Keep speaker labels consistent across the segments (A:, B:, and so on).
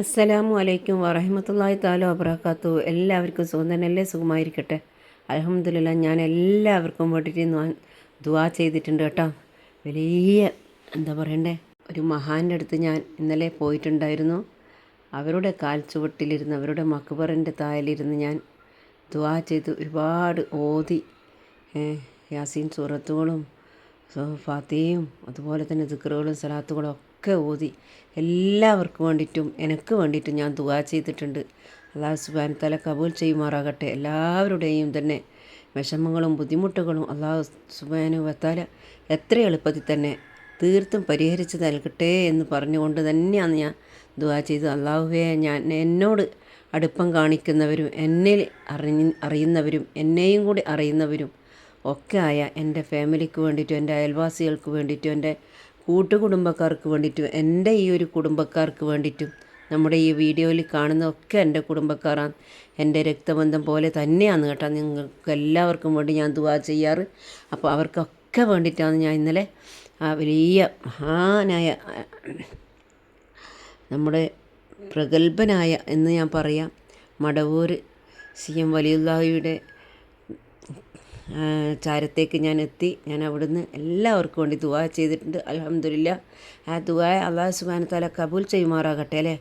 A: അസ്സലാമു അലൈക്കും വറഹമത്തല്ലാഹി താല അബ്രാഖാത്തു എല്ലാവർക്കും സുഖം തന്നെയല്ലേ? സുഖമായിരിക്കട്ടെ. അലഹമ്മദില്ല ഞാൻ എല്ലാവർക്കും വേണ്ടിയിട്ട് ദുവാ ചെയ്തിട്ടുണ്ട് കേട്ടോ. വലിയ എന്താ പറയണ്ടേ? ഒരു മഹാന്റെ അടുത്ത് ഞാൻ ഇന്നലെ പോയിട്ടുണ്ടായിരുന്നു. അവരുടെ കാൽ ചുവട്ടിലിരുന്ന് അവരുടെ മക്ബറിന്റെ തായലിരുന്ന് ഞാൻ ദുവാ ചെയ്ത് ഒരുപാട് ഓതി യാസീൻ സൂറത്തുകളും ഫാത്തിയും അതുപോലെ തന്നെ ദിക്റുകളും സലാത്തുകളും ഒക്കെ ഓതി എല്ലാവർക്കും വേണ്ടിയിട്ടും എനിക്ക് വേണ്ടിയിട്ടും ഞാൻ ദുവാ ചെയ്തിട്ടുണ്ട്. അള്ളാഹു സുബാൻ തല കബൂൽ ചെയ്യുമാറാകട്ടെ. എല്ലാവരുടെയും തന്നെ വിഷമങ്ങളും ബുദ്ധിമുട്ടുകളും അള്ളാഹു സുബാനു വത്താല എത്ര എളുപ്പത്തിൽ തന്നെ തീർത്തും പരിഹരിച്ച് നൽകട്ടെ എന്ന് പറഞ്ഞുകൊണ്ട് തന്നെയാണ് ഞാൻ ദുവാ ചെയ്ത് അള്ളാഹുവെ ഞാൻ എന്നോട് അടുപ്പം കാണിക്കുന്നവരും എന്നിൽ അറിഞ്ഞ അറിയുന്നവരും എന്നെയും കൂടി അറിയുന്നവരും ഒക്കെ ആയ എന്റെ ഫാമിലിക്ക് വേണ്ടിയിട്ടും എന്റെ അയൽവാസികൾക്ക് വേണ്ടിയിട്ടും എന്റെ കൂട്ടുകുടുംബക്കാർക്ക് വേണ്ടിയിട്ടും എന്റെ ഈ ഒരു കുടുംബക്കാർക്ക് വേണ്ടിയിട്ടും നമ്മുടെ ഈ വീഡിയോയിൽ കാണുന്നതൊക്കെ എന്റെ കുടുംബക്കാരാണ്. എന്റെ രക്തബന്ധം പോലെ തന്നെയാണ് കേട്ടോ. നിങ്ങൾക്ക് എല്ലാവർക്കും വേണ്ടി ഞാൻ ദുവാ ചെയ്യാറ്. അപ്പോൾ അവർക്കൊക്കെ വേണ്ടിയിട്ടാണ് ഞാൻ ഇന്നലെ ആ വലിയ മഹാനായ നമ്മുടെ പ്രഗത്ഭനായ എന്ന് ഞാൻ പറയാം. മടവൂർ സി എം വലിയുല്ലാഹിയുടെ ചാരത്തേക്ക് ഞാൻ എത്തി ഞാൻ അവിടുന്ന് എല്ലാവർക്കും വേണ്ടി ദുവാ ചെയ്തിട്ടുണ്ട്. അലഹമില്ല ആ ദുവാ അള്ളാഹു സുബാന താല കബൂൽ ചെയ്യുമാറാകട്ടെ അല്ലേ?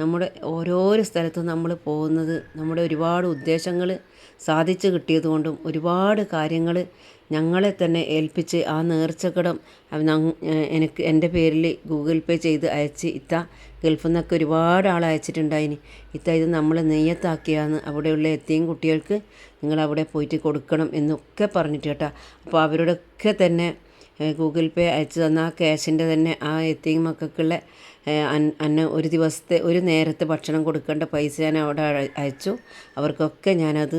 A: നമ്മുടെ ഓരോരോ സ്ഥലത്തും നമ്മൾ പോകുന്നത് നമ്മുടെ ഒരുപാട് ഉദ്ദേശങ്ങൾ സാധിച്ചു കിട്ടിയതുകൊണ്ടും ഒരുപാട് കാര്യങ്ങൾ ഞങ്ങളെ തന്നെ ഏൽപ്പിച്ച് ആ നേർച്ചക്കടം എനിക്ക് എന്റെ പേരിൽ ഗൂഗിൾ പേ ചെയ്ത് അയച്ച് ഇത്ത ഗൾഫിൽ നിന്നൊക്കെ ഒരുപാട് ആൾ അയച്ചിട്ടുണ്ടായിനി. ഇത്ത ഇത് നമ്മൾ നെയ്യത്താക്കിയാന്ന് അവിടെയുള്ള എത്തിയും കുട്ടികൾക്ക് നിങ്ങൾ അവിടെ പോയിട്ട് കൊടുക്കണം എന്നൊക്കെ പറഞ്ഞിട്ട് കേട്ടോ. അപ്പോൾ അവരോടൊക്കെ തന്നെ ഗൂഗിൾ പേ അയച്ചു തന്ന ആ ക്യാഷിന്റെ തന്നെ ആ എത്തിയും മക്കൾക്കുള്ള അന്ന ഒരു ദിവസത്തെ ഒരു നേരത്തെ ഭക്ഷണം കൊടുക്കേണ്ട പൈസ ഞാൻ അവിടെ അയച്ചു. അവർക്കൊക്കെ ഞാനത്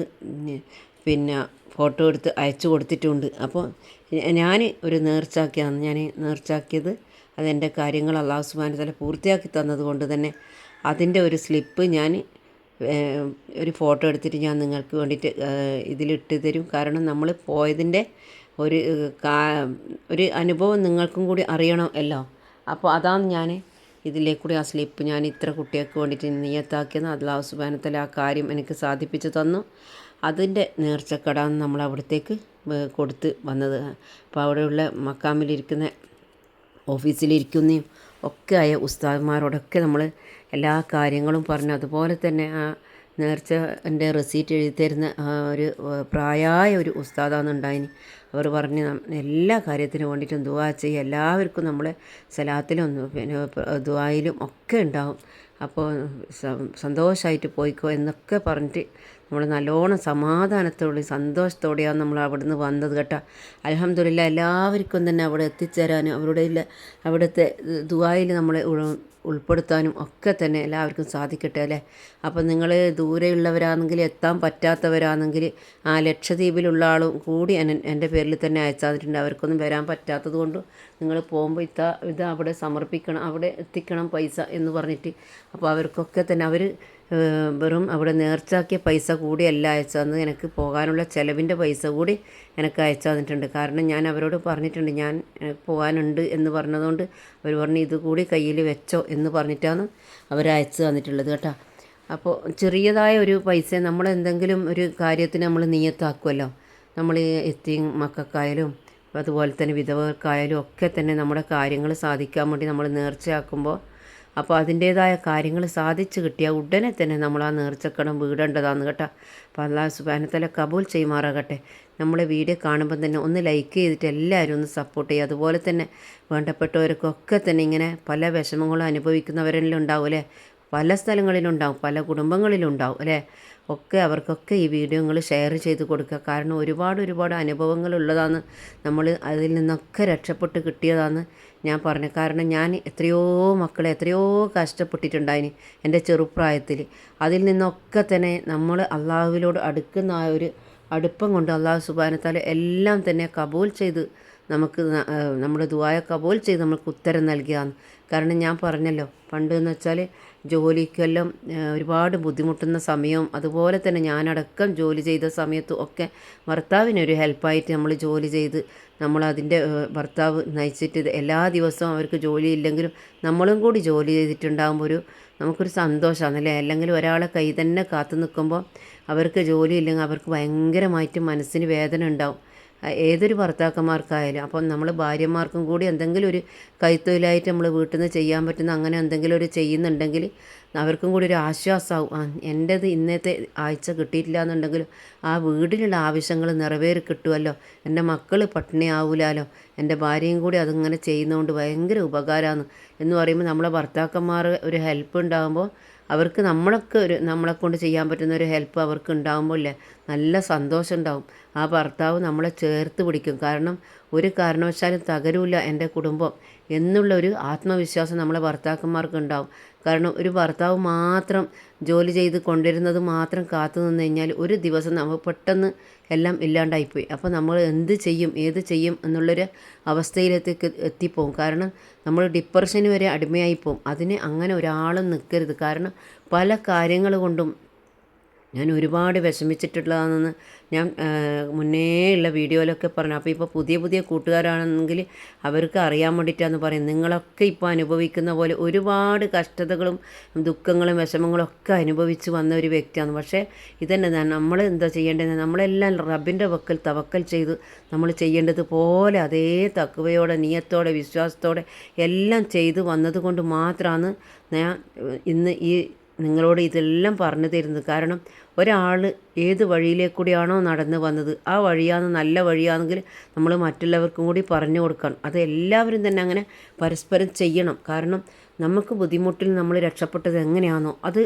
A: പിന്നെ ഫോട്ടോ എടുത്ത് അയച്ചു കൊടുത്തിട്ടുണ്ട്. അപ്പോൾ ഞാൻ ഒരു നേർച്ചാക്കിയാണ് ഞാൻ നേർച്ചാക്കിയത് അതെന്റെ കാര്യങ്ങൾ അള്ളാഹു സുബാന തല പൂർത്തിയാക്കി തന്നത് കൊണ്ട് തന്നെ അതിന്റെ ഒരു സ്ലിപ്പ് ഞാൻ ഒരു ഫോട്ടോ എടുത്തിട്ട് ഞാൻ നിങ്ങൾക്ക് വേണ്ടിയിട്ട് ഇതിലിട്ട് തരും. കാരണം നമ്മൾ പോയതിന്റെ ഒരു ഒരു അനുഭവം നിങ്ങൾക്കും കൂടി അറിയണം അറിയണമല്ലോ അപ്പോൾ അതാണ് ഞാൻ ഇതിലേക്കൂടി ആ സ്ലിപ്പ് ഞാൻ ഇത്ര കുട്ടികൾക്ക് വേണ്ടിയിട്ട് നിയത്താക്കിയെന്ന് അള്ളാഹു സുബാനത്തല ആ കാര്യം എനിക്ക് സാധിപ്പിച്ചു തന്നു. അതിന്റെ നേർച്ചക്കടാന്ന് നമ്മൾ അവിടത്തേക്ക് കൊടുത്ത് വന്നത്. അപ്പോൾ അവിടെയുള്ള മക്കാമിലിരിക്കുന്ന ഓഫീസിലിരിക്കുന്നതും ഒക്കെ ആയ ഉസ്താദ്മാരോടൊക്കെ നമ്മൾ എല്ലാ കാര്യങ്ങളും പറഞ്ഞു. അതുപോലെ തന്നെ ആ നേർച്ച എന്റെ റെസീറ്റ് എഴുതി തരുന്ന ഒരു പ്രായമായ ഒരു ഉസ്താദാണ് ഉണ്ടായിന്. അവർ പറഞ്ഞ് എല്ലാ കാര്യത്തിനും വേണ്ടിയിട്ടും ദുവാ ചെയ്യുക. എല്ലാവർക്കും നമ്മൾ സലാത്തിലും പിന്നെ ദുവായിലും ഒക്കെ ഉണ്ടാവും. അപ്പോൾ സന്തോഷമായിട്ട് പോയിക്കോ എന്നൊക്കെ പറഞ്ഞിട്ട് നമ്മൾ നല്ലോണം സമാധാനത്തോടെ സന്തോഷത്തോടെയാണ് നമ്മൾ അവിടുന്ന് വന്നത് കേട്ടോ. അലഹമ്മദില്ല എല്ലാവർക്കും തന്നെ അവിടെ എത്തിച്ചേരാനും അവരുടെ അവിടുത്തെ ദുബായിൽ നമ്മളെ ഉൾപ്പെടുത്താനും ഒക്കെ തന്നെ എല്ലാവർക്കും സാധിക്കട്ടെ അല്ലേ? അപ്പം നിങ്ങൾ ദൂരെയുള്ളവരാണെങ്കിൽ എത്താൻ പറ്റാത്തവരാണെങ്കിൽ ആ ലക്ഷദ്വീപിലുള്ള ആളും കൂടി എന്റെ പേരിൽ തന്നെ അയച്ചു തന്നിട്ടുണ്ട് അവർക്കൊന്നും വരാൻ പറ്റാത്തത് കൊണ്ട് നിങ്ങൾ പോകുമ്പോൾ ഇത്ത ഇത് അവിടെ സമർപ്പിക്കണം അവിടെ എത്തിക്കണം പൈസ എന്ന് പറഞ്ഞിട്ട്. അപ്പോൾ അവർക്കൊക്കെ തന്നെ അവർ വെറും അവിടെ നേർച്ചാക്കിയ പൈസ കൂടി അല്ല അയച്ചു തന്നത്. എനിക്ക് പോകാനുള്ള ചിലവിന്റെ പൈസ കൂടി എനിക്ക് അയച്ചു തന്നിട്ടുണ്ട്. കാരണം ഞാൻ അവരോട് പറഞ്ഞിട്ടുണ്ട് ഞാൻ പോകാനുണ്ട് എന്ന് പറഞ്ഞതുകൊണ്ട് അവർ പറഞ്ഞു ഇത് കൂടി കയ്യിൽ വെച്ചോ എന്ന് പറഞ്ഞിട്ടാണ് അവർ അയച്ചു തന്നിട്ടുള്ളത് കേട്ടോ. അപ്പോൾ ചെറിയതായ ഒരു പൈസ നമ്മൾ എന്തെങ്കിലും ഒരു കാര്യത്തിന് നമ്മൾ നിയത്താക്കുമല്ലോ. നമ്മൾ എത്തി മക്കൾക്കായാലും അതുപോലെ തന്നെ വിധവകൾക്കായാലും ഒക്കെ തന്നെ നമ്മുടെ കാര്യങ്ങൾ സാധിക്കാൻ വേണ്ടി നമ്മൾ നേർച്ചയാക്കുമ്പോൾ അപ്പോൾ അതിന്റേതായ കാര്യങ്ങൾ സാധിച്ചു കിട്ടിയാൽ ഉടനെ തന്നെ നമ്മൾ ആ നേർച്ചക്കടം വീടേണ്ടതാന്ന് കേട്ടോ. അപ്പോൾ അള്ളാഹു സുബാനത്തല കബൂൽ ചെയ്യുമാറാകട്ടെ. നമ്മളെ വീഡിയോ കാണുമ്പോൾ തന്നെ ഒന്ന് ലൈക്ക് ചെയ്തിട്ട് എല്ലാവരും ഒന്ന് സപ്പോർട്ട് ചെയ്യുക. അതുപോലെ തന്നെ വേണ്ടപ്പെട്ടവർക്കൊക്കെ തന്നെ ഇങ്ങനെ പല വിഷമങ്ങളും അനുഭവിക്കുന്നവരെല്ലാം ഉണ്ടാവും പല സ്ഥലങ്ങളിലുണ്ടാവും പല കുടുംബങ്ങളിലുണ്ടാവും അല്ലേ? ഒക്കെ അവർക്കൊക്കെ ഈ വീഡിയോകൾ ഷെയർ ചെയ്ത് കൊടുക്കുക. കാരണം ഒരുപാട് ഒരുപാട് അനുഭവങ്ങൾ ഉള്ളതാണ്. നമ്മൾ അതിൽ നിന്നൊക്കെ രക്ഷപ്പെട്ട് കിട്ടിയതാണ് ഞാൻ പറഞ്ഞു. കാരണം ഞാൻ എത്രയോ മക്കളെ എത്രയോ കഷ്ടപ്പെട്ടിട്ടുണ്ടായിന് എന്റെ ചെറുപ്രായത്തിൽ. അതിൽ നിന്നൊക്കെ തന്നെ നമ്മൾ അള്ളാഹുവിനോട് അടുക്കുന്ന ആ ഒരു അടുപ്പം കൊണ്ട് അള്ളാഹു സുബാനത്താൽ എല്ലാം തന്നെ കബൂൽ ചെയ്ത് നമുക്ക് നമ്മുടെ ദുവായ കബോൽ ചെയ്ത് നമുക്ക് ഉത്തരം നൽകിയതാണ്. കാരണം ഞാൻ പറഞ്ഞല്ലോ പണ്ട് എന്ന് വെച്ചാൽ ജോലിക്കെല്ലാം ഒരുപാട് ബുദ്ധിമുട്ടുന്ന സമയവും അതുപോലെ തന്നെ ഞാനടക്കം ജോലി ചെയ്ത സമയത്തും ഒക്കെ ഭർത്താവിനൊരു ഹെൽപ്പായിട്ട് നമ്മൾ ജോലി ചെയ്ത് നമ്മളതിന്റെ ഭർത്താവ് നയിച്ചിട്ട് എല്ലാ ദിവസവും അവർക്ക് ജോലി ഇല്ലെങ്കിലും നമ്മളും കൂടി ജോലി ചെയ്തിട്ടുണ്ടാകുമ്പോൾ ഒരു നമുക്കൊരു സന്തോഷമാണ് അല്ലേ? അല്ലെങ്കിൽ ഒരാളെ കൈ തന്നെ കാത്തു നിൽക്കുമ്പോൾ അവർക്ക് ജോലി ഇല്ലെങ്കിൽ അവർക്ക് ഭയങ്കരമായിട്ട് മനസ്സിന് വേദന ഉണ്ടാവും. ഏതൊരു ഭർത്താക്കന്മാർക്കായാലും അപ്പം നമ്മൾ ഭാര്യമാർക്കും കൂടി എന്തെങ്കിലും ഒരു കൈത്തൊഴിലായിട്ട് നമ്മൾ വീട്ടിൽ നിന്ന് ചെയ്യാൻ പറ്റുന്ന അങ്ങനെ എന്തെങ്കിലും ഒരു ചെയ്യുന്നുണ്ടെങ്കിൽ അവർക്കും കൂടി ഒരു ആശ്വാസമാവും ആ എന്റേത് ഇന്നത്തെ ആഴ്ച കിട്ടിയിട്ടില്ല എന്നുണ്ടെങ്കിലും ആ വീടിനുള്ള ആവശ്യങ്ങൾ നിറവേറി കിട്ടുമല്ലോ എന്റെ മക്കൾ പട്ടിണി ആവൂലാലോ എന്റെ ഭാര്യയും കൂടി അതിങ്ങനെ ചെയ്യുന്നതുകൊണ്ട് ഭയങ്കര ഉപകാരമാണ് എന്ന് പറയുമ്പോൾ നമ്മളെ ഭർത്താക്കന്മാർ ഒരു ഹെൽപ്പ് ഉണ്ടാകുമ്പോൾ അവർക്ക് നമ്മളൊക്കെ ഒരു നമ്മളെ കൊണ്ട് ചെയ്യാൻ പറ്റുന്ന ഒരു ഹെൽപ്പ് അവർക്ക് ഉണ്ടാകുമ്പോൾ ഇല്ലേ? നല്ല സന്തോഷം ഉണ്ടാവും ആ ഭർത്താവ് നമ്മളെ ചേർത്ത് പിടിക്കും. കാരണം ഒരു കാരണവശാലും തകരൂല എന്റെ കുടുംബം എന്നുള്ള ഒരു ആത്മവിശ്വാസം നമ്മളെ ഭർത്താക്കന്മാർക്ക് ഉണ്ടാവും കാരണം ഒരു ഭർത്താവ് മാത്രം ജോലി ചെയ്ത് കൊണ്ടിരുന്നത് മാത്രം കാത്തു നിന്ന് കഴിഞ്ഞാൽ ഒരു ദിവസം നമ്മൾ പെട്ടെന്ന് എല്ലാം ഇല്ലാണ്ടായിപ്പോയി. അപ്പോൾ നമ്മൾ എന്ത് ചെയ്യും ഏത് ചെയ്യും എന്നുള്ളൊരു അവസ്ഥയിലേക്ക് എത്തിപ്പോവും. കാരണം നമ്മൾ ഡിപ്രഷന് വരെ അടിമയായിപ്പോവും. അതിന് അങ്ങനെ ഒരാളും നിൽക്കരുത്. കാരണം പല കാര്യങ്ങൾ കൊണ്ടും ഞാൻ ഒരുപാട് വിഷമിച്ചിട്ടുള്ളതാണെന്ന് ഞാൻ മുന്നേ ഉള്ള വീഡിയോയിലൊക്കെ പറഞ്ഞു. അപ്പോൾ ഇപ്പോൾ പുതിയ പുതിയ കൂട്ടുകാരാണെങ്കിൽ അവർക്ക് അറിയാൻ വേണ്ടിയിട്ടാന്ന് പറയും. നിങ്ങളൊക്കെ ഇപ്പോൾ അനുഭവിക്കുന്ന പോലെ ഒരുപാട് കഷ്ടതകളും ദുഃഖങ്ങളും വിഷമങ്ങളും ഒക്കെ അനുഭവിച്ച് വന്ന ഒരു വ്യക്തിയാണ്. പക്ഷേ ഇതന്നെ നമ്മൾ എന്താ ചെയ്യേണ്ടത് നമ്മളെല്ലാം റബ്ബിന്റെ വക്കൽ തവക്കൽ ചെയ്ത് നമ്മൾ ചെയ്യേണ്ടത് പോലെ അതേ തക്കവയോടെ നിയത്തോടെ വിശ്വാസത്തോടെ എല്ലാം ചെയ്ത് വന്നതുകൊണ്ട് മാത്രമാണ് ഞാൻ ഇന്ന് ഈ നിങ്ങളോട് ഇതെല്ലാം പറഞ്ഞു തരുന്നത്. കാരണം ഒരാൾ ഏത് വഴിയിലേക്കൂടിയാണോ നടന്നു വന്നത് ആ വഴിയാണ് നല്ല വഴിയാണെങ്കിൽ നമ്മൾ മറ്റുള്ളവർക്കും കൂടി പറഞ്ഞു കൊടുക്കണം. അത് എല്ലാവരും തന്നെ അങ്ങനെ പരസ്പരം ചെയ്യണം. കാരണം നമുക്ക് ബുദ്ധിമുട്ടിൽ നമ്മൾ രക്ഷപ്പെട്ടത് എങ്ങനെയാണോ അത്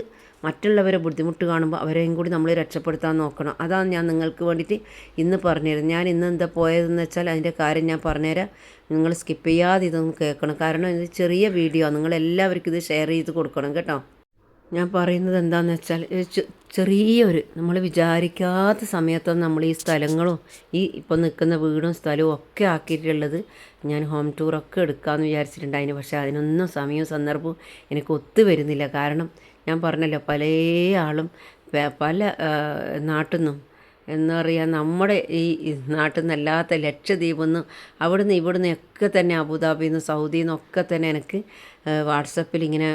A: മറ്റുള്ളവരെ ബുദ്ധിമുട്ട് കാണുമ്പോൾ അവരെയും കൂടി നമ്മൾ രക്ഷപ്പെടുത്താൻ നോക്കണം. അതാണ് ഞാൻ നിങ്ങൾക്ക് വേണ്ടിയിട്ട് ഇന്ന് പറഞ്ഞുതരുന്നത്. ഞാൻ ഇന്ന് എന്താ പോയതെന്ന് വെച്ചാൽ അതിന്റെ കാര്യം ഞാൻ പറഞ്ഞുതരാം. നിങ്ങൾ സ്കിപ്പ് ചെയ്യാതെ ഇതൊന്ന് കേൾക്കണം. കാരണം ഇത് ചെറിയ വീഡിയോ നിങ്ങൾ എല്ലാവർക്കും ഇത് ഷെയർ ചെയ്ത് കൊടുക്കണം കേട്ടോ. ഞാൻ പറയുന്നത് എന്താണെന്ന് വെച്ചാൽ ചെറിയൊരു നമ്മൾ വിചാരിക്കാത്ത സമയത്തൊന്നും നമ്മൾ ഈ സ്ഥലങ്ങളും ഈ ഇപ്പോൾ നിൽക്കുന്ന വീടും സ്ഥലവും ഒക്കെ ആക്കിയിട്ടുള്ളത് ഞാൻ ഹോം ടൂറൊക്കെ എടുക്കാമെന്ന് വിചാരിച്ചിട്ടുണ്ടായിന്. പക്ഷേ അതിനൊന്നും സമയവും സന്ദർഭവും എനിക്ക് ഒത്തു വരുന്നില്ല. കാരണം ഞാൻ പറഞ്ഞല്ലോ പല ആളും പല നാട്ടിൽ നിന്നും എന്ന് പറയുക നമ്മുടെ ഈ നാട്ടിൽ നിന്നല്ലാത്ത ലക്ഷദ്വീപിൽ നിന്നും അവിടുന്ന് ഇവിടുന്ന് ഒക്കെ തന്നെ അബുദാബിന്ന് നിന്നൊക്കെ തന്നെ എനിക്ക് വാട്സപ്പിൽ ഇങ്ങനെ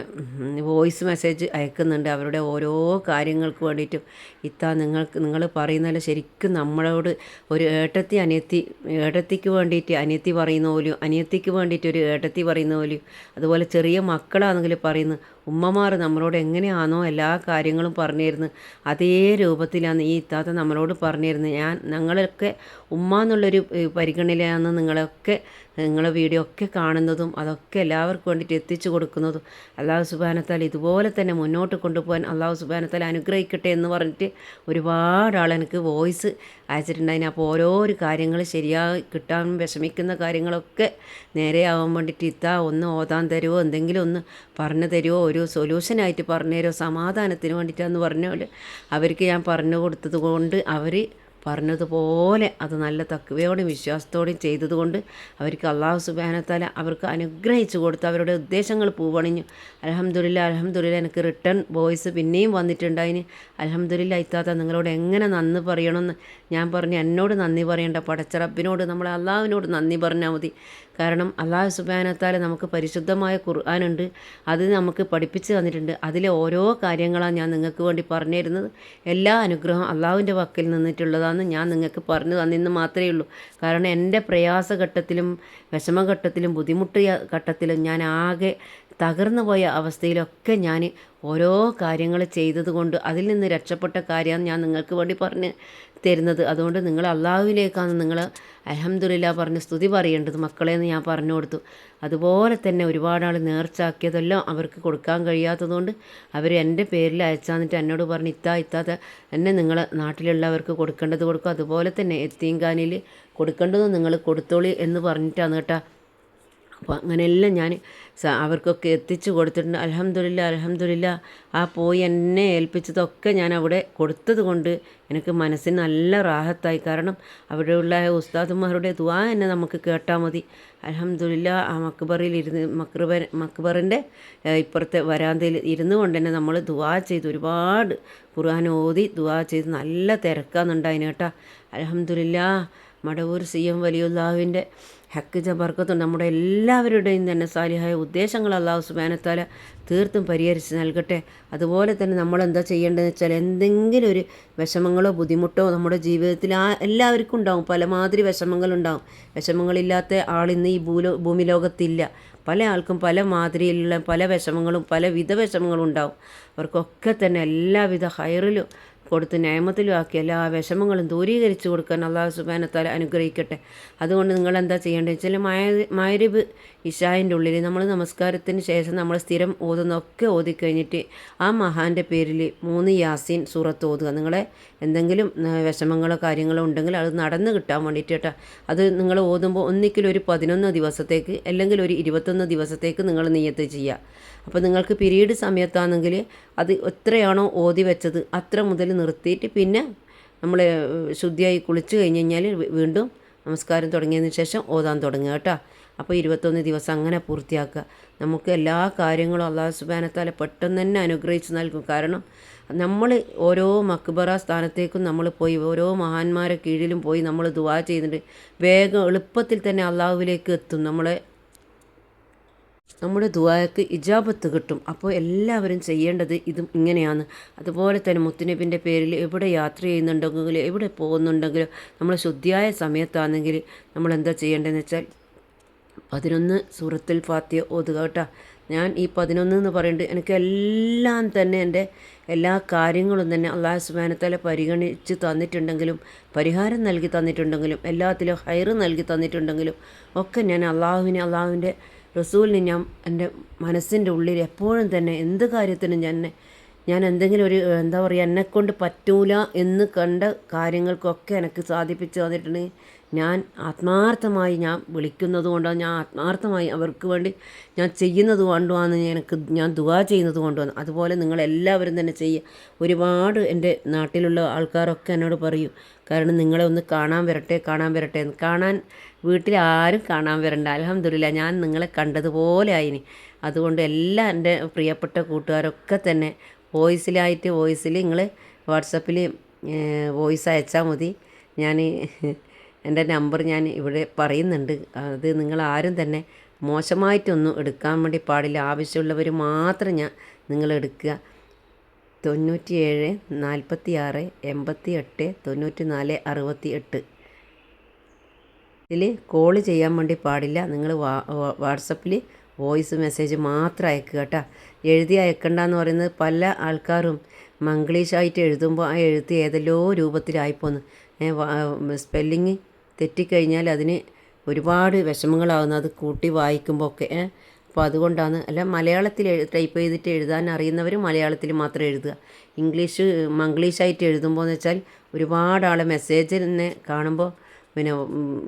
A: വോയിസ് മെസ്സേജ് അയക്കുന്നുണ്ട്. അവരുടെ ഓരോ കാര്യങ്ങൾക്ക് വേണ്ടിയിട്ടും ഇത്താ നിങ്ങൾക്ക് നിങ്ങൾ പറയുന്നതിൽ ശരിക്കും നമ്മളോട് ഒരു ഏട്ടത്തി അനിയത്തി ഏട്ടത്തിക്ക് വേണ്ടിയിട്ട് അനിയത്തി പറയുന്ന പോലും അനിയത്തിക്ക് വേണ്ടിയിട്ട് ഒരു ഏട്ടത്തി പറയുന്ന പോലും അതുപോലെ ചെറിയ മക്കളാണെങ്കിൽ പറയുന്നു ഉമ്മമാർ നമ്മളോട് എങ്ങനെയാണോ എല്ലാ കാര്യങ്ങളും പറഞ്ഞു തരുന്നത് അതേ രൂപത്തിലാണ് ഈ ഇത്താത്ത നമ്മളോട് പറഞ്ഞു തരുന്നത് ഞാൻ ഞങ്ങളൊക്കെ ഉമ്മ എന്നുള്ളൊരു പരിഗണനയിലാണ് നിങ്ങളൊക്കെ നിങ്ങളെ വീഡിയോ ഒക്കെ കാണുന്നതും അതൊക്കെ എല്ലാവർക്കും വേണ്ടിയിട്ട് എത്തിച്ചു കൊടുക്കുന്നതും അള്ളാഹു സുബാനത്താൽ ഇതുപോലെ തന്നെ മുന്നോട്ട് കൊണ്ടുപോകാൻ അള്ളാഹു സുബാനത്താൽ അനുഗ്രഹിക്കട്ടെ എന്ന് പറഞ്ഞിട്ട് ഒരുപാട് ആൾ എനിക്ക് വോയിസ് അയച്ചിട്ടുണ്ടായിന്. അപ്പോൾ ഓരോരോ കാര്യങ്ങൾ ശരിയായി കിട്ടാൻ വിഷമിക്കുന്ന കാര്യങ്ങളൊക്കെ നേരെയാവാൻ വേണ്ടിയിട്ട് ഇത്താ ഒന്ന് ഓതാൻ തരുമോ എന്തെങ്കിലും ഒന്ന് പറഞ്ഞു തരുമോ ഒരു സൊല്യൂഷനായിട്ട് പറഞ്ഞു തരുമോ സമാധാനത്തിന് വേണ്ടിയിട്ടാന്ന് പറഞ്ഞാൽ അവർക്ക് ഞാൻ പറഞ്ഞു കൊടുത്തത് കൊണ്ട് അവർ പറഞ്ഞതുപോലെ അത് നല്ല തക്കവയോടും വിശ്വാസത്തോടെയും ചെയ്തതുകൊണ്ട് അവർക്ക് അള്ളാഹു സുബാനത്താല അവർക്ക് അനുഗ്രഹിച്ചു കൊടുത്തു അവരുടെ ഉദ്ദേശങ്ങൾ പൂവണിഞ്ഞു. അലഹമ്മദില്ല അലഹമ്മദില്ല എനിക്ക് റിട്ടേൺ വോയിസ് പിന്നെയും വന്നിട്ടുണ്ടായിന്. അലഹമ്മദില്ല ഇത്താത്ത നിങ്ങളോട് എങ്ങനെ നന്ദി പറയണമെന്ന് ഞാൻ പറഞ്ഞു. എന്നോട് നന്ദി പറയേണ്ട. പടച്ചറബിനോട് നമ്മളെ അള്ളാഹുവിനോട് നന്ദി പറഞ്ഞാൽ മതി. കാരണം അള്ളാഹു സുബാനത്താൽ നമുക്ക് പരിശുദ്ധമായ ഖുർആാനുണ്ട്. അത് നമുക്ക് പഠിപ്പിച്ച് തന്നിട്ടുണ്ട്. അതിലെ ഓരോ കാര്യങ്ങളാണ് ഞാൻ നിങ്ങൾക്ക് വേണ്ടി പറഞ്ഞു തരുന്നത് എല്ലാ അനുഗ്രഹം അള്ളാഹുവിന്റെ വക്കിൽ നിന്നിട്ടുള്ളതാണ് ഞാൻ നിങ്ങൾക്ക് പറഞ്ഞു തന്നിന്ന് മാത്രമേ ഉള്ളൂ. കാരണം എന്റെ പ്രയാസഘട്ടത്തിലും വിഷമഘട്ടത്തിലും ബുദ്ധിമുട്ട് ഘട്ടത്തിലും ഞാൻ ആകെ തകർന്നു പോയ അവസ്ഥയിലൊക്കെ ഞാൻ ഓരോ കാര്യങ്ങൾ ചെയ്തതുകൊണ്ട് അതിൽ നിന്ന് രക്ഷപ്പെട്ട കാര്യമാണ് ഞാൻ നിങ്ങൾക്ക് വേണ്ടി പറഞ്ഞ് തരുന്നത്. അതുകൊണ്ട് നിങ്ങൾ അള്ളാഹുവിലേക്കാണ് നിങ്ങൾ അലഹമ്മദില്ല പറഞ്ഞ് സ്തുതി പറയേണ്ടത്. മക്കളെ എന്ന് ഞാൻ പറഞ്ഞു കൊടുത്തു. അതുപോലെ തന്നെ ഒരുപാട് ആൾ നേർച്ചാക്കിയതെല്ലാം അവർക്ക് കൊടുക്കാൻ കഴിയാത്തതുകൊണ്ട് അവർ എന്റെ പേരിൽ അയച്ചാന്നിട്ട് എന്നോട് പറഞ്ഞ് ഇത്താ ഇത്താത്ത എന്നെ നിങ്ങൾ നാട്ടിലുള്ളവർക്ക് കൊടുക്കേണ്ടത് കൊടുക്കും. അതുപോലെ തന്നെ എത്തീങ്കാനിൽ കൊടുക്കേണ്ടത് നിങ്ങൾ കൊടുത്തോളി എന്ന് പറഞ്ഞിട്ടാണ് കേട്ടോ. അപ്പോൾ അങ്ങനെയെല്ലാം ഞാൻ അവർക്കൊക്കെ എത്തിച്ചു കൊടുത്തിട്ടുണ്ട്. അലഹമില്ല അലഹമില്ല ആ പോയി എന്നെ ഏൽപ്പിച്ചതൊക്കെ ഞാൻ അവിടെ കൊടുത്തത് കൊണ്ട് എനിക്ക് മനസ്സിന് നല്ല റാഹത്തായി. കാരണം അവിടെയുള്ള ഉസ്താദുമാരുടെ ദുവാ എന്നെ നമുക്ക് കേട്ടാൽ മതി. അലഹമില്ല ആ മക്ബറിൽ ഇരുന്ന് മക്ബർ മക്ബറിന്റെ ഇപ്പുറത്തെ വരാന്തയിൽ ഇരുന്നു കൊണ്ട് തന്നെ നമ്മൾ ദുവാ ചെയ്ത് ഒരുപാട് ഖുർആൻ ഓതി ദുവാ ചെയ്ത് നല്ല തിരക്കാന്നുണ്ടായിന് കേട്ടോ. അലഹമില്ല മടവൂർ സി എം വലിയുല്ലാവിന്റെ ഹക്ക് ജബർക്കത്തും നമ്മുടെ എല്ലാവരുടെയും തന്നെ സാലിഹായ ഉദ്ദേശങ്ങൾ അള്ളാഹു സുബാനത്താല തീർത്തും പരിഹരിച്ച് നൽകട്ടെ. അതുപോലെ തന്നെ നമ്മൾ എന്താ ചെയ്യേണ്ടതെന്ന് വെച്ചാൽ എന്തെങ്കിലും ഒരു വിഷമങ്ങളോ ബുദ്ധിമുട്ടോ നമ്മുടെ ജീവിതത്തിൽ ആ എല്ലാവർക്കും ഉണ്ടാവും. പലമാതിരി വിഷമങ്ങളുണ്ടാവും വിഷമങ്ങളില്ലാത്ത ആളിന്ന് ഈ ഭൂലോ ഭൂമി ലോകത്തില്ല. പല ആൾക്കും പല മാതിരിയിലുള്ള പല വിഷമങ്ങളും പലവിധ വിഷമങ്ങളും ഉണ്ടാവും. അവർക്കൊക്കെ തന്നെ എല്ലാവിധ ഹൈറിലും കൊടുത്ത് ന്യായമത്തിലും എല്ലാ വിഷമങ്ങളും ദൂരീകരിച്ചു കൊടുക്കാൻ അള്ളാഹു സുബാനത്താൽ അനുഗ്രഹിക്കട്ടെ. അതുകൊണ്ട് നിങ്ങൾ എന്താ ചെയ്യേണ്ടത്? വെച്ചാൽ മായ മായരിബ് ഇഷായന്റെ ഉള്ളിൽ നമ്മൾ നമസ്കാരത്തിന് ശേഷം നമ്മൾ സ്ഥിരം ഓതുന്നൊക്കെ ഓതിക്കഴിഞ്ഞിട്ട് ആ മഹാന്റെ പേരിൽ മൂന്ന് യാസീൻ സൂറത്ത് ഓതുക. നിങ്ങളെ എന്തെങ്കിലും വിഷമങ്ങളോ കാര്യങ്ങളോ ഉണ്ടെങ്കിൽ അത് നടന്ന് കിട്ടാൻ വേണ്ടിയിട്ട് കേട്ടോ. അത് നിങ്ങൾ ഓതുമ്പോൾ ഒന്നിക്കലൊരു പതിനൊന്ന് ദിവസത്തേക്ക് അല്ലെങ്കിൽ ഒരു ഇരുപത്തൊന്ന് ദിവസത്തേക്ക് നിങ്ങൾ നീയത്ത് ചെയ്യുക. അപ്പോൾ നിങ്ങൾക്ക് പിരീഡ് സമയത്താണെങ്കിൽ അത് എത്രയാണോ ഓതി വെച്ചത് അത്ര മുതൽ നിർത്തിയിട്ട് പിന്നെ നമ്മൾ ശുദ്ധിയായി കുളിച്ച് കഴിഞ്ഞ് കഴിഞ്ഞാൽ വീണ്ടും നമസ്കാരം തുടങ്ങിയതിന് ശേഷം ഓതാൻ തുടങ്ങുക കേട്ടോ. അപ്പോൾ ഇരുപത്തൊന്ന് ദിവസം അങ്ങനെ പൂർത്തിയാക്കുക. നമുക്ക് എല്ലാ കാര്യങ്ങളും അള്ളാഹു സുബാനത്താല പെട്ടെന്ന് തന്നെ അനുഗ്രഹിച്ച് നൽകും. കാരണം നമ്മൾ ഓരോ മക്ബറ സ്ഥാനത്തേക്കും നമ്മൾ പോയി ഓരോ മഹാന്മാരെ കീഴിലും പോയി നമ്മൾ ദുവാ ചെയ്തിട്ട് വേഗം എളുപ്പത്തിൽ തന്നെ അള്ളാഹുവിലേക്ക് എത്തും. നമ്മളെ നമ്മുടെ ദുആക്ക് ഇജാബത്ത് കിട്ടും. അപ്പോൾ എല്ലാവരും ചെയ്യേണ്ടത് ഇതും ഇങ്ങനെയാണ്. അതുപോലെ തന്നെ മുത്തുനബിന്റെ പേരിൽ എവിടെ യാത്ര ചെയ്യുന്നുണ്ടെങ്കിലും എവിടെ പോകുന്നുണ്ടെങ്കിലും നമ്മൾ ശുദ്ധിയായ സമയത്താണെങ്കിൽ നമ്മൾ എന്താ ചെയ്യേണ്ടതെന്ന് വെച്ചാൽ പതിനൊന്ന് സൂറത്തുൽ ഫാത്തിയ ഓതുക കേട്ടോ. ഞാൻ ഈ പതിനൊന്ന് എന്ന് പറയുന്നത് എനിക്ക് എല്ലാം തന്നെ എന്റെ എല്ലാ കാര്യങ്ങളും തന്നെ അള്ളാഹു സുബാനത്തല പരിഗണിച്ച് തന്നിട്ടുണ്ടെങ്കിലും പരിഹാരം നൽകി തന്നിട്ടുണ്ടെങ്കിലും എല്ലാത്തിലും ഹൈറ് നൽകി തന്നിട്ടുണ്ടെങ്കിലും ഒക്കെ ഞാൻ അള്ളാഹുവിനെ അള്ളാഹുവിന്റെ റസൂലിന് ഞാൻ എന്റെ മനസ്സിന്റെ ഉള്ളിൽ എപ്പോഴും തന്നെ എന്ത് കാര്യത്തിനും ഞാൻ ഞാൻ എന്തെങ്കിലും ഒരു എന്താ പറയുക എന്നെക്കൊണ്ട് പറ്റൂല എന്ന് കണ്ട കാര്യങ്ങൾക്കൊക്കെ എനിക്ക് സാധിപ്പിച്ച് തന്നിട്ടുണ്ട്. ഞാൻ ആത്മാർത്ഥമായി ഞാൻ വിളിക്കുന്നത് കൊണ്ടാണ് ഞാൻ ആത്മാർത്ഥമായി അവർക്ക് വേണ്ടി ഞാൻ ചെയ്യുന്നത് കൊണ്ടുമാണ് എനിക്ക് ഞാൻ ദുവാ ചെയ്യുന്നത് കൊണ്ടുമാണ് അതുപോലെ നിങ്ങളെല്ലാവരും തന്നെ ചെയ്യുക. ഒരുപാട് എന്റെ നാട്ടിലുള്ള ആൾക്കാരൊക്കെ എന്നോട് പറയും കാരണം നിങ്ങളെ ഒന്ന് കാണാൻ വരട്ടെ കാണാൻ വരട്ടെ കാണാൻ വീട്ടിൽ ആരും കാണാൻ വരണ്ട. അലഹമില്ല ഞാൻ നിങ്ങളെ കണ്ടതുപോലെ ആയിനി. അതുകൊണ്ട് എല്ലാ എന്റെ പ്രിയപ്പെട്ട കൂട്ടുകാരൊക്കെ തന്നെ വോയിസിലായിട്ട് വോയിസിൽ നിങ്ങൾ വാട്സപ്പിൽ വോയിസ് അയച്ചാൽ മതി. ഞാൻ എന്റെ നമ്പർ ഞാൻ ഇവിടെ പറയുന്നുണ്ട്. അത് നിങ്ങൾ ആരും തന്നെ മോശമായിട്ടൊന്നും എടുക്കാൻ വേണ്ടി പാടില്ല. ആവശ്യമുള്ളവർ മാത്രം ഞാൻ നിങ്ങൾ എടുക്കുക. തൊണ്ണൂറ്റി ഏഴ് നാൽപ്പത്തി ആറ് എൺപത്തി എട്ട് തൊണ്ണൂറ്റി നാല് അറുപത്തി എട്ട് ഇതിൽ കോൾ ചെയ്യാൻ വേണ്ടി പാടില്ല. നിങ്ങൾ വാ വാട്സപ്പിൽ വോയിസ് മെസ്സേജ് മാത്രം അയക്കുക കേട്ടോ. എഴുതി അയക്കണ്ടെന്ന് പറയുന്നത് പല ആൾക്കാരും മംഗ്ലീഷായിട്ട് എഴുതുമ്പോൾ ആ എഴുത്ത് ഏതെല്ലോ രൂപത്തിലായിപ്പോന്ന് സ്പെല്ലിങ് തെറ്റിക്കഴിഞ്ഞാൽ അതിന് ഒരുപാട് വിഷമങ്ങളാവുന്നു. അത് കൂട്ടി വായിക്കുമ്പോൾ ഒക്കെ. അപ്പോൾ അതുകൊണ്ടാണ് അല്ല മലയാളത്തിൽ ടൈപ്പ് ചെയ്തിട്ട് എഴുതാൻ അറിയുന്നവർ മലയാളത്തിൽ മാത്രം എഴുതുക. ഇംഗ്ലീഷ് മംഗ്ലീഷായിട്ട് എഴുതുമ്പോൾ എന്ന് വെച്ചാൽ ഒരുപാട് ആളെ മെസ്സേജ് തന്നെ കാണുമ്പോൾ പിന്നെ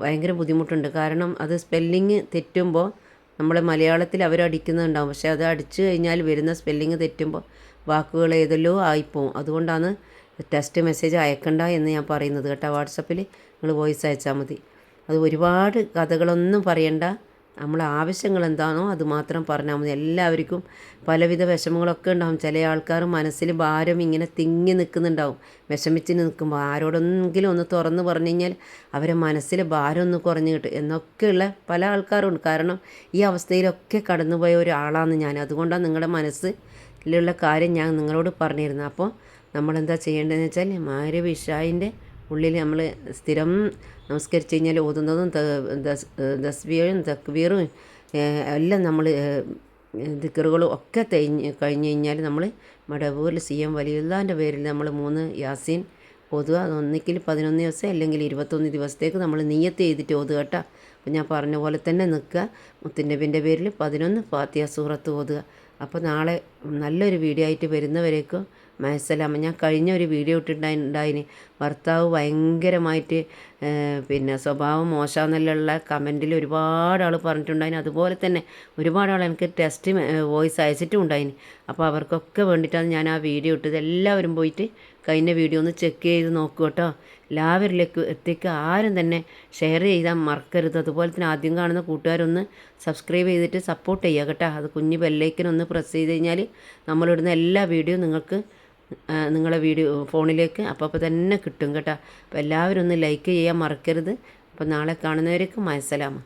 A: ഭയങ്കര ബുദ്ധിമുട്ടുണ്ട്. കാരണം അത് സ്പെല്ലിങ് തെറ്റുമ്പോൾ നമ്മൾ മലയാളത്തിൽ അവരടിക്കുന്നുണ്ടാവും പക്ഷേ അത് അടിച്ചു കഴിഞ്ഞാൽ വരുന്ന സ്പെല്ലിങ് തെറ്റുമ്പോൾ വാക്കുകൾ ഏതെല്ലോ ആയിപ്പോവും. അതുകൊണ്ടാണ് ടെസ്റ്റ് മെസ്സേജ് അയക്കണ്ട എന്ന് ഞാൻ പറയുന്നത് കേട്ടോ. വാട്സപ്പിൽ നിങ്ങൾ വോയിസ് അയച്ചാൽ മതി. അത് ഒരുപാട് കഥകളൊന്നും പറയണ്ട. നമ്മളെ ആവശ്യങ്ങൾ എന്താണോ അത് മാത്രം പറഞ്ഞാൽ മതി. എല്ലാവർക്കും പലവിധ വിഷമങ്ങളൊക്കെ ഉണ്ടാകും ചില ആൾക്കാർ മനസ്സിൽ ഭാരം ഇങ്ങനെ തിങ്ങി നിൽക്കുന്നുണ്ടാവും. വിഷമിച്ച് നിൽക്കുമ്പോൾ ആരോടെങ്കിലും ഒന്ന് തുറന്ന് പറഞ്ഞു കഴിഞ്ഞാൽ അവരെ മനസ്സിൽ ഭാരം ഒന്ന് കുറഞ്ഞു കിട്ടും. എന്നൊക്കെയുള്ള പല ആൾക്കാരുണ്ട്. കാരണം ഈ അവസ്ഥയിലൊക്കെ കടന്നുപോയ ഒരാളാണ് ഞാൻ. അതുകൊണ്ടാണ് നിങ്ങളുടെ മനസ്സിലുള്ള കാര്യം ഞാൻ നിങ്ങളോട് പറഞ്ഞിരുന്നത്. അപ്പോൾ നമ്മളെന്താ ചെയ്യേണ്ടതെന്ന് വെച്ചാൽ മാര വിഷായിന്റെ ഉള്ളിൽ നമ്മൾ സ്ഥിരം നമസ്കരിച്ച് കഴിഞ്ഞാൽ ഓതുന്നതും ദസ്ബിയും തക്ബീറും എല്ലാം നമ്മൾ ദിക്കറുകളും ഒക്കെ തേഞ്ഞ് കഴിഞ്ഞ് കഴിഞ്ഞാൽ നമ്മൾ മടവൂരിൽ സി എം വലിയുള്ളാന്റെ പേരിൽ നമ്മൾ മൂന്ന് യാസീൻ ഓതുക. അത് ഒന്നിക്കിൽ പതിനൊന്ന് ദിവസം അല്ലെങ്കിൽ ഇരുപത്തൊന്ന് ദിവസത്തേക്ക് നമ്മൾ നീയത്ത് ചെയ്തിട്ട് ഓതുക കേട്ടോ. അപ്പം ഞാൻ പറഞ്ഞ പോലെ തന്നെ നിൽക്കുക. മുത്തുനബിന്റെ പേരിൽ പതിനൊന്ന് ഫാത്തിയ സൂറത്ത് ഓതുക. അപ്പോൾ നാളെ നല്ലൊരു വീഡിയോ ആയിട്ട് വരുന്നവരേക്കും മയസലാമ ഞാൻ കഴിഞ്ഞ ഒരു വീഡിയോ ഇട്ടിട്ടുണ്ടായി ഭർത്താവ് ഭയങ്കരമായിട്ട് പിന്നെ സ്വഭാവം മോശമെന്നുള്ള കമന്റിൽ ഒരുപാട് ആൾ പറഞ്ഞിട്ടുണ്ടായിന്. അതുപോലെ തന്നെ ഒരുപാട് ആൾ എനിക്ക് ടെസ്റ്റ് വോയിസ് അയച്ചിട്ടും ഉണ്ടായിന് അപ്പോൾ അവർക്കൊക്കെ വേണ്ടിയിട്ടാണ് ഞാൻ ആ വീഡിയോ ഇട്ടത്. എല്ലാവരും പോയിട്ട് കഴിഞ്ഞ വീഡിയോ ഒന്ന് ചെക്ക് ചെയ്ത് നോക്കൂ കേട്ടോ. എല്ലാവരിലേക്ക് എത്തിക്കുക ആരും തന്നെ ഷെയർ ചെയ്താൽ മറക്കരുത്. അതുപോലെ തന്നെ ആദ്യം കാണുന്ന കൂട്ടുകാരൊന്ന് സബ്സ്ക്രൈബ് ചെയ്തിട്ട് സപ്പോർട്ട് ചെയ്യുക കേട്ടോ. അത് കുഞ്ഞ് ബെല്ലൈക്കനൊന്ന് പ്രസ് ചെയ്ത് കഴിഞ്ഞാൽ നമ്മളിടുന്ന എല്ലാ വീഡിയോയും നിങ്ങൾക്ക് നിങ്ങളെ വീഡിയോ ഫോണിലേക്ക് അപ്പോൾ അപ്പോൾ തന്നെ കിട്ടും കേട്ടോ. അപ്പോൾ എല്ലാവരും ഒന്ന് ലൈക്ക് ചെയ്യാൻ മറക്കരുത്. അപ്പോൾ നാളെ കാണുന്നവരേക്കും മയസലാമ.